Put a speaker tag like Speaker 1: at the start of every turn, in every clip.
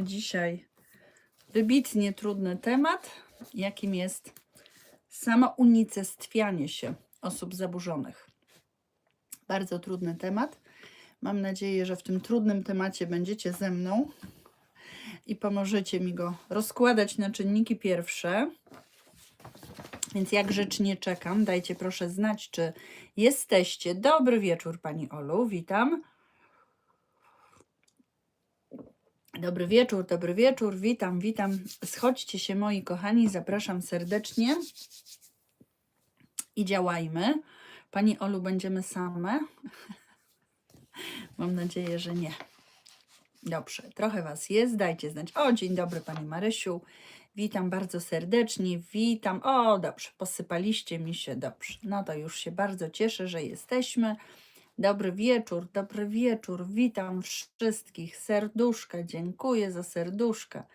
Speaker 1: dzisiaj wybitnie trudny temat, jakim jest samounicestwianie się osób zaburzonych. Bardzo trudny temat. Mam nadzieję, że w tym trudnym temacie będziecie ze mną i pomożecie mi go rozkładać na czynniki pierwsze. Więc jak grzecznie czekam, dajcie proszę znać, czy jesteście. Dobry wieczór, Pani Olu, witam. Dobry wieczór, dobry wieczór, witam, witam. Schodźcie się, moi kochani, zapraszam serdecznie i działajmy. Pani Olu, będziemy same? Mam nadzieję, że nie. Dobrze, trochę Was jest, dajcie znać. O, dzień dobry Pani Marysiu. Witam bardzo serdecznie, witam. O, dobrze, posypaliście mi się, dobrze. No to już się bardzo cieszę, że jesteśmy. Dobry wieczór, dobry wieczór. Witam wszystkich. Serduszka, dziękuję za serduszka.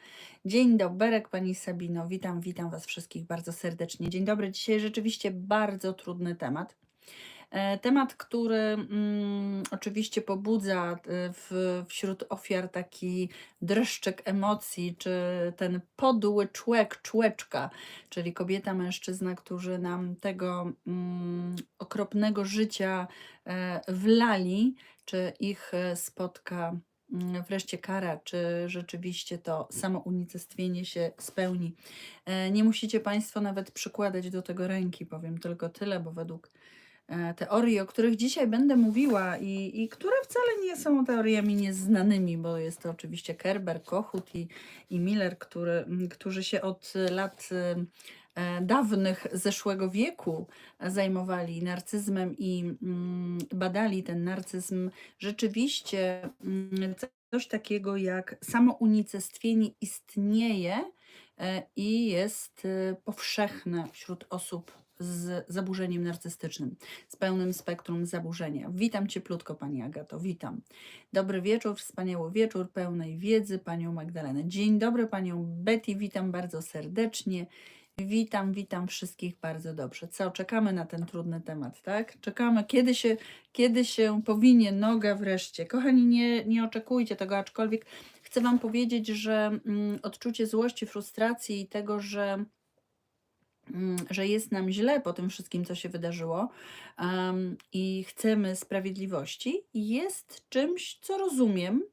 Speaker 1: Dzień doberek Pani Sabino. Witam, witam Was wszystkich bardzo serdecznie. Dzień dobry. Dzisiaj rzeczywiście bardzo trudny temat. E, Temat, który mm, oczywiście pobudza e, w, wśród ofiar taki dreszczyk emocji, czy ten podły człek, człeczka, czyli kobieta, mężczyzna, którzy nam tego mm, okropnego życia e, wlali, czy ich e, spotka mm, wreszcie kara, czy rzeczywiście to samo unicestwienie się spełni. Nie musicie Państwo nawet przykładać do tego ręki, powiem tylko tyle, bo według teorii, o których dzisiaj będę mówiła i, i które wcale nie są teoriami nieznanymi, bo jest to oczywiście Kerber, Kochut i, i Miller, który, którzy się od lat e, e, dawnych zeszłego wieku zajmowali narcyzmem i mm, badali ten narcyzm. Rzeczywiście mm, coś takiego jak samounicestwienie istnieje e, i jest e, powszechne wśród osób z zaburzeniem narcystycznym, z pełnym spektrum zaburzenia. Witam cieplutko Pani Agato, witam. Dobry wieczór, wspaniały wieczór pełnej wiedzy Panią Magdalenę. Dzień dobry Panią Betty, witam bardzo serdecznie. Witam, witam wszystkich bardzo dobrze. Co, czekamy na ten trudny temat, tak? Czekamy, kiedy się, kiedy się powinie noga wreszcie. Kochani, nie, nie oczekujcie tego, aczkolwiek chcę Wam powiedzieć, że mm, odczucie złości, frustracji i tego, że że jest nam źle po tym wszystkim, co się wydarzyło em, i chcemy sprawiedliwości, jest czymś, co rozumiem,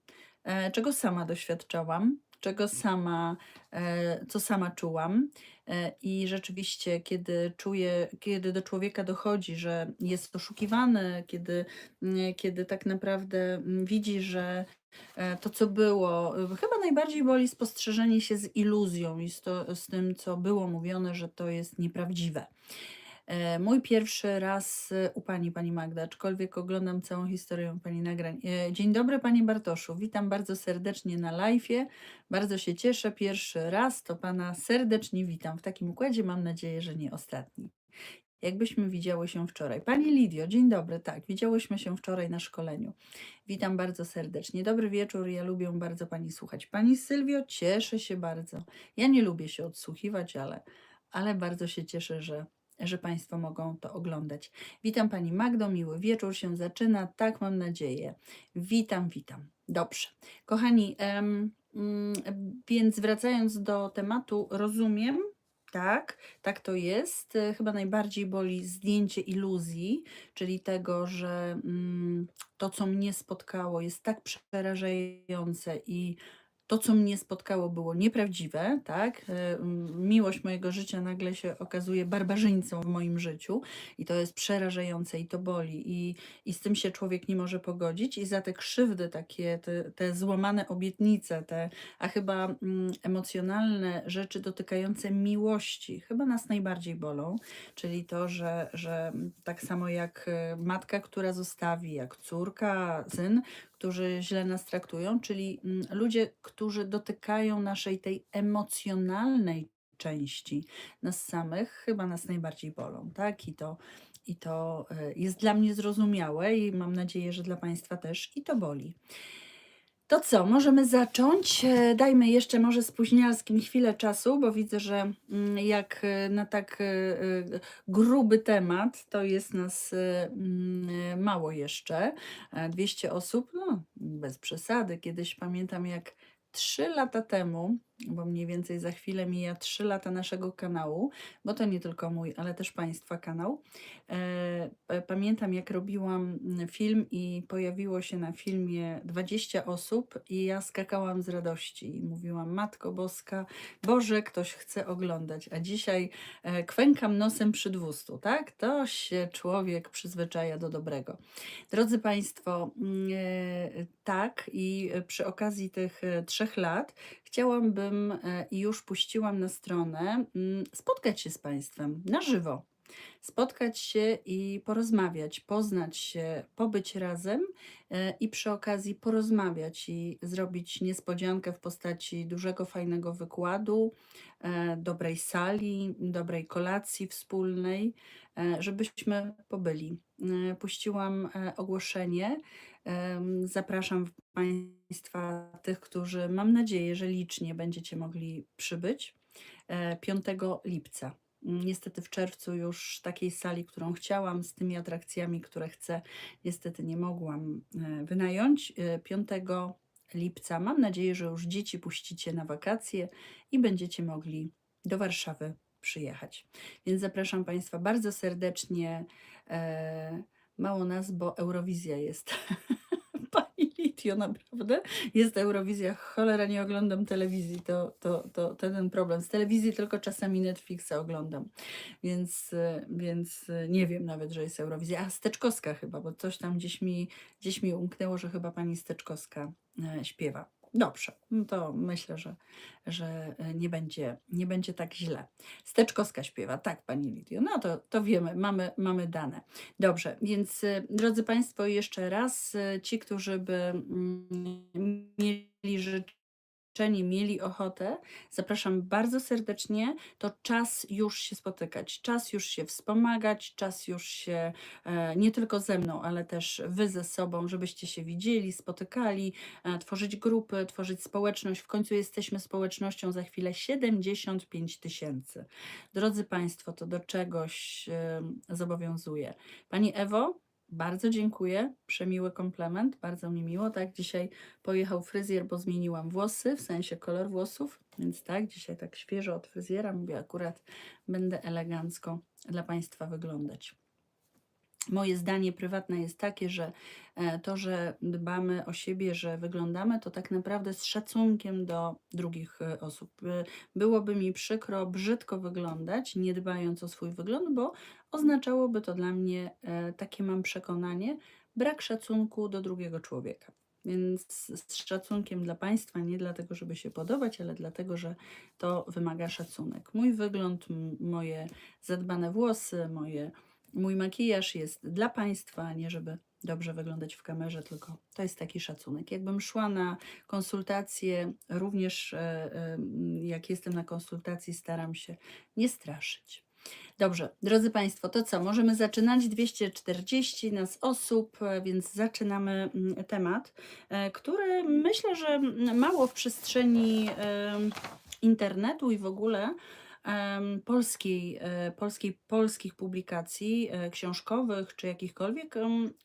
Speaker 1: e, czego sama doświadczałam, czego sama, e, co sama czułam. E, I rzeczywiście, kiedy czuję, kiedy do człowieka dochodzi, że jest oszukiwany, kiedy, mm, kiedy tak naprawdę mm, widzi, że e, to, co było, chyba najbardziej boli spostrzeżenie się z iluzją i z, to, z tym, co było mówione, że to jest nieprawdziwe. E, Mój pierwszy raz e, u Pani, Pani Magda, aczkolwiek oglądam całą historię Pani nagrań. E, Dzień dobry Panie Bartoszu, witam bardzo serdecznie na live'ie. Bardzo się cieszę, pierwszy raz to Pana serdecznie witam. W takim układzie mam nadzieję, że nie ostatni. Jakbyśmy widziały się wczoraj. Pani Lidio, dzień dobry. Tak, widziałyśmy się wczoraj na szkoleniu. Witam bardzo serdecznie. Dobry wieczór. Ja lubię bardzo Pani słuchać. Pani Sylwio, cieszę się bardzo. Ja nie lubię się odsłuchiwać, ale, ale bardzo się cieszę, że, że Państwo mogą to oglądać. Witam Pani Magdo, miły wieczór się zaczyna. Tak, mam nadzieję. Witam, witam. Dobrze. Kochani, em, mm, więc wracając do tematu, rozumiem, tak, tak to jest. Chyba najbardziej boli zdjęcie iluzji, czyli tego, że mm, to, co mnie spotkało, jest tak przerażające i to, co mnie spotkało, było nieprawdziwe, tak? E, Miłość mojego życia nagle się okazuje barbarzyńcą w moim życiu i to jest przerażające i to boli i, i z tym się człowiek nie może pogodzić i za te krzywdy takie, te, te złamane obietnice, te, a chyba mm, emocjonalne rzeczy dotykające miłości, chyba nas najbardziej bolą, czyli to, że, że tak samo jak e, matka, która zostawi, jak córka, syn, którzy źle nas traktują, czyli mm, ludzie, którzy dotykają naszej tej emocjonalnej części nas samych, chyba nas najbardziej bolą, tak? I to, i to e, jest dla mnie zrozumiałe i mam nadzieję, że dla Państwa też i to boli. To co, możemy zacząć? E, Dajmy jeszcze może spóźnialskim chwilę czasu, bo widzę, że mm, jak e, na tak e, gruby temat, to jest nas mm, mało jeszcze. E, 200 osób, no bez przesady. Kiedyś pamiętam, jak trzy lata temu, bo mniej więcej za chwilę mija trzy lata naszego kanału, bo to nie tylko mój, ale też Państwa kanał. E, p- pamiętam, jak robiłam mm, film i pojawiło się na filmie 20 osób, i ja skakałam z radości i mówiłam: Matko Boska, Boże, ktoś chce oglądać. A dzisiaj e, kwękam nosem przy 200, tak? To się człowiek przyzwyczaja do dobrego. Drodzy Państwo, mm, e, tak, i e, przy okazji tych e, trzech lat chciałabym e, i już puściłam na stronę mm, spotkać się z Państwem na żywo. Spotkać się i porozmawiać, poznać się, pobyć razem e, i przy okazji porozmawiać i zrobić niespodziankę w postaci dużego, fajnego wykładu, e, dobrej sali, dobrej kolacji wspólnej, żebyśmy pobyli. Puściłam ogłoszenie. Zapraszam Państwa, tych, którzy mam nadzieję, że licznie będziecie mogli przybyć e, 5 lipca. Mm, Niestety w czerwcu już takiej sali, którą chciałam, z tymi atrakcjami, które chcę, niestety nie mogłam e, wynająć. E, 5 lipca mam nadzieję, że już dzieci puścicie na wakacje i będziecie mogli do Warszawy przyjechać. Więc zapraszam Państwa bardzo serdecznie. Mało nas, bo Eurowizja jest. Pani Litio, naprawdę? Jest Eurowizja, cholera, nie oglądam telewizji, to, to, to, to ten problem. Z telewizji tylko czasami Netflixa oglądam, więc, więc nie wiem nawet, że jest Eurowizja. A Steczkowska chyba, bo coś tam gdzieś mi, gdzieś mi umknęło, że chyba pani Steczkowska e, śpiewa. Dobrze, no to myślę, że, że e, nie, będzie, nie będzie tak źle. Steczkowska śpiewa, tak, pani Lidio. No to, to wiemy, mamy, mamy dane. Dobrze, więc y, drodzy Państwo, jeszcze raz y, ci, którzy by mm, życzenie, mieli ochotę, zapraszam bardzo serdecznie. To czas już się spotykać, czas już się wspomagać, czas już się e, nie tylko ze mną, ale też wy ze sobą, żebyście się widzieli, spotykali, e, tworzyć grupy, tworzyć społeczność. W końcu jesteśmy społecznością za chwilę 75 tysięcy. Drodzy Państwo, to do czegoś em, zobowiązuje. Pani Ewo, bardzo dziękuję. Przemiły komplement, bardzo mi miło. Tak, dzisiaj pojechał fryzjer, bo zmieniłam włosy, w sensie kolor włosów, więc tak, dzisiaj tak świeżo od fryzjera. Mówię, akurat będę elegancko dla Państwa wyglądać. Moje zdanie prywatne jest takie, że e, to, że dbamy o siebie, że wyglądamy, to tak naprawdę z szacunkiem do drugich e, osób. E, Byłoby mi przykro brzydko wyglądać, nie dbając o swój wygląd, bo oznaczałoby to dla mnie, takie mam przekonanie, brak szacunku do drugiego człowieka. Więc z szacunkiem dla Państwa, nie dlatego, żeby się podobać, ale dlatego, że to wymaga szacunek. Mój wygląd, moje zadbane włosy, moje Mój makijaż jest dla Państwa, nie żeby dobrze wyglądać w kamerze, tylko to jest taki szacunek. Jakbym szła na konsultacje, również e, e, jak jestem na konsultacji, staram się nie straszyć. Dobrze, drodzy Państwo, to co? Możemy zaczynać. 240 nas osób, e, więc zaczynamy mm, temat, który myślę, że mało w przestrzeni internetu i w ogóle polskiej, e, polskiej, polskich publikacji e, książkowych czy jakichkolwiek,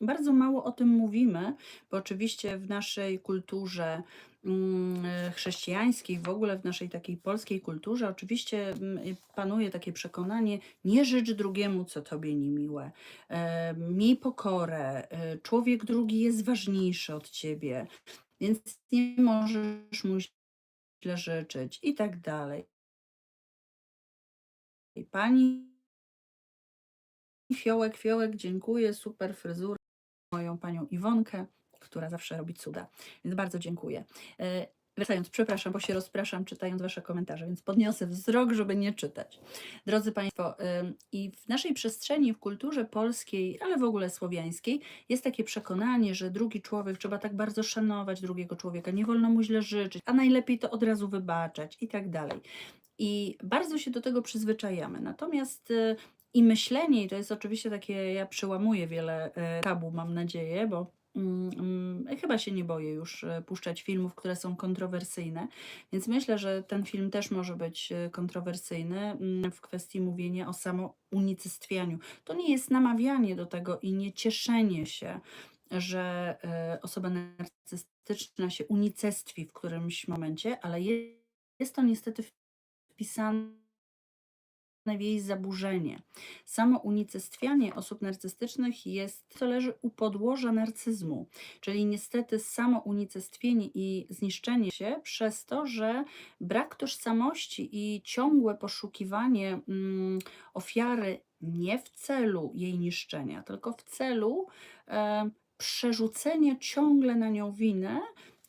Speaker 1: bardzo mało o tym mówimy, bo oczywiście w naszej kulturze mm, e, chrześcijańskiej, w ogóle w naszej takiej polskiej kulturze, oczywiście mm, y, panuje takie przekonanie, nie życz drugiemu, co tobie niemiłe. Miej pokorę, człowiek drugi jest ważniejszy od ciebie, więc nie możesz mu źle życzyć i tak dalej. I Pani Fiołek, Fiołek, dziękuję, super fryzura, moją panią Iwonkę, która zawsze robi cuda, więc bardzo dziękuję. E, Wracając, przepraszam, bo się rozpraszam czytając Wasze komentarze, więc podniosę wzrok, żeby nie czytać. Drodzy Państwo, i w naszej przestrzeni, w kulturze polskiej, ale w ogóle słowiańskiej, jest takie przekonanie, że drugi człowiek trzeba tak bardzo szanować drugiego człowieka, nie wolno mu źle życzyć, a najlepiej to od razu wybaczać i tak dalej. I bardzo się do tego przyzwyczajamy. Natomiast y, i myślenie, i to jest oczywiście takie, ja przełamuję wiele e, tabu, mam nadzieję, bo mm, mm, chyba się nie boję już e, puszczać filmów, które są kontrowersyjne, więc myślę, że ten film też może być kontrowersyjny mm, w kwestii mówienia o samounicystwianiu. To nie jest namawianie do tego i nie cieszenie się że osoba narcystyczna się unicestwi w którymś momencie, ale je- jest to niestety wpisane w jej zaburzenie. Samo unicestwianie osób narcystycznych jest, to leży u podłoża narcyzmu, czyli niestety samo unicestwienie i zniszczenie się przez to, że brak tożsamości i ciągłe poszukiwanie mm, ofiary nie w celu jej niszczenia, tylko w celu e, przerzucenia ciągle na nią winy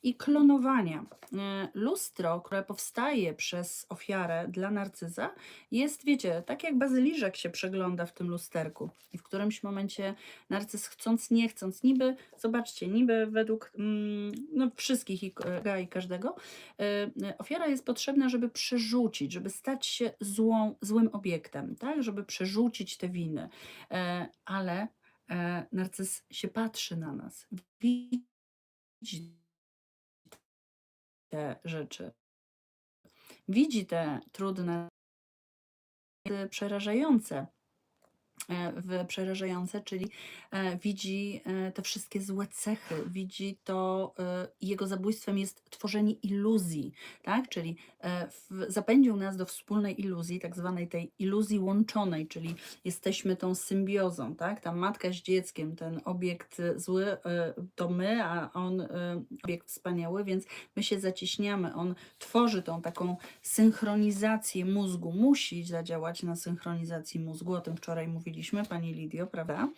Speaker 1: i klonowania. E, Lustro, które powstaje przez ofiarę dla narcyza, jest, wiecie, tak jak bazyliżek się przegląda w tym lusterku. I w którymś momencie narcyz chcąc, nie chcąc, niby, zobaczcie, niby według mm, no, wszystkich i, ka- i każdego, y, ofiara jest potrzebna, żeby przerzucić, żeby stać się złą, złym obiektem, tak? żeby przerzucić te winy. E, ale e, narcyz się patrzy na nas, widzi te rzeczy, widzi te trudne, przerażające, w przerażające, czyli e, widzi e, te wszystkie złe cechy, widzi to, e, jego zabójstwem jest tworzenie iluzji, tak? Czyli e, zapędził nas do wspólnej iluzji, tak zwanej tej iluzji łączonej, czyli jesteśmy tą symbiozą, tak? Ta matka z dzieckiem, ten obiekt e, zły e, to my, a on e, obiekt wspaniały, więc my się zacieśniamy. On tworzy tą taką synchronizację mózgu, musi zadziałać na synchronizacji mózgu. O tym wczoraj mówiliśmy, Pani Lidio, prawda?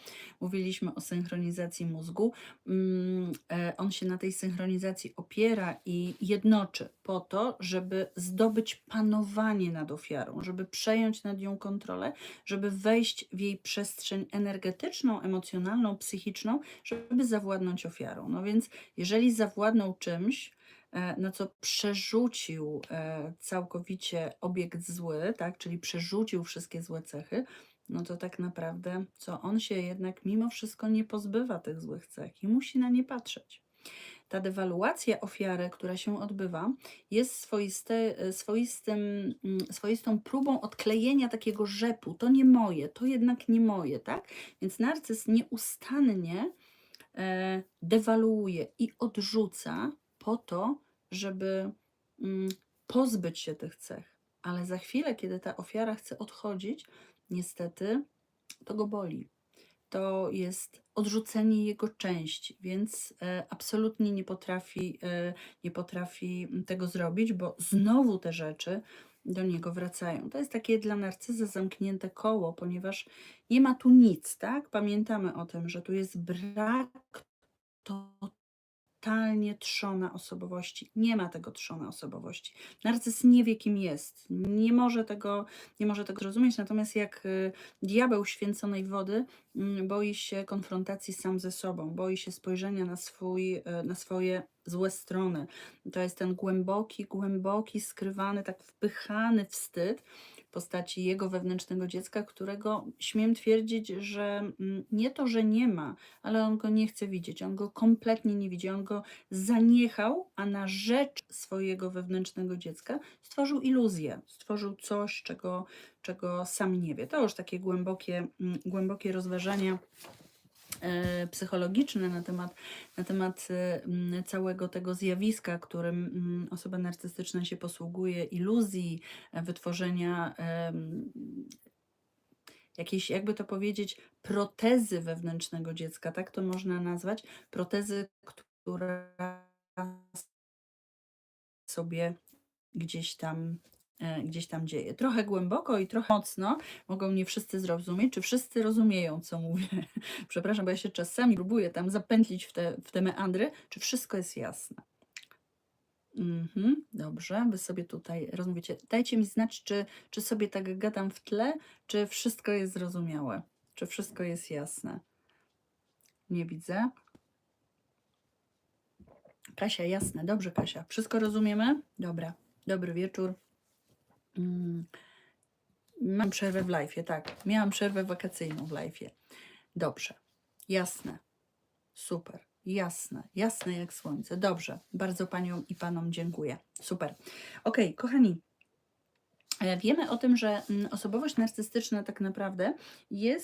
Speaker 1: Mówiliśmy o synchronizacji mózgu. Mm, e, On się na tej synchronizacji opiera i jednoczy po to, żeby zdobyć panowanie nad ofiarą, żeby przejąć nad nią kontrolę, żeby wejść w jej przestrzeń energetyczną, emocjonalną, psychiczną, żeby zawładnąć ofiarą. No więc jeżeli zawładnął czymś, e, na co przerzucił e, całkowicie obiekt zły, tak, czyli przerzucił wszystkie złe cechy, no to tak naprawdę, co on się jednak mimo wszystko nie pozbywa tych złych cech i musi na nie patrzeć. Ta dewaluacja ofiary, która się odbywa, jest swoiste, e, swoistym, mm, swoistą próbą odklejenia takiego rzepu. To nie moje, to jednak nie moje, tak? Więc narcyz nieustannie e, dewaluuje i odrzuca po to, żeby mm, pozbyć się tych cech. Ale za chwilę, kiedy ta ofiara chce odchodzić, niestety to go boli. To jest odrzucenie jego części, więc e, absolutnie nie potrafi, e, nie potrafi tego zrobić, bo znowu te rzeczy do niego wracają. To jest takie dla narcyza zamknięte koło, ponieważ nie ma tu nic, tak? Pamiętamy o tym, że tu jest brak totalnie trzona osobowości. Nie ma tego trzona osobowości. Narcyz nie wie, kim jest. Nie może tego, nie może tego zrozumieć, natomiast jak y, diabeł święconej wody mm, boi się konfrontacji sam ze sobą, boi się spojrzenia na, swój, y, na swoje złe strony. To jest ten głęboki, głęboki, skrywany, tak wpychany wstyd postaci jego wewnętrznego dziecka, którego śmiem twierdzić, że mm, nie to, że nie ma, ale on go nie chce widzieć, on go kompletnie nie widzi, on go zaniechał, a na rzecz swojego wewnętrznego dziecka stworzył iluzję, stworzył coś, czego, czego sam nie wie. To już takie głębokie, mm, głębokie rozważania psychologiczne na temat, na temat e, całego tego zjawiska, którym osoba narcystyczna się posługuje, iluzji, e, wytworzenia jakiejś, jakby to powiedzieć, protezy wewnętrznego dziecka, tak to można nazwać, protezy, która sobie gdzieś tam, e, gdzieś tam dzieje. Trochę głęboko i trochę mocno, mogą nie wszyscy zrozumieć, czy wszyscy rozumieją, co mówię. Przepraszam, bo ja się czasami próbuję tam zapętlić w te, w te meandry, czy wszystko jest jasne. Mhm, dobrze, wy sobie tutaj rozmawiacie. Dajcie mi znać, czy, czy sobie tak gadam w tle, czy wszystko jest zrozumiałe, czy wszystko jest jasne. Nie widzę. Kasia, jasne, dobrze, Kasia. Wszystko rozumiemy? Dobra, dobry wieczór. Mm, Mam przerwę w live, tak. Miałam przerwę wakacyjną w live. Dobrze, jasne, super, jasne, jasne jak słońce. Dobrze, bardzo paniom i panom dziękuję. Super. Ok, kochani. e, Wiemy o tym, że mm, osobowość narcystyczna tak naprawdę jest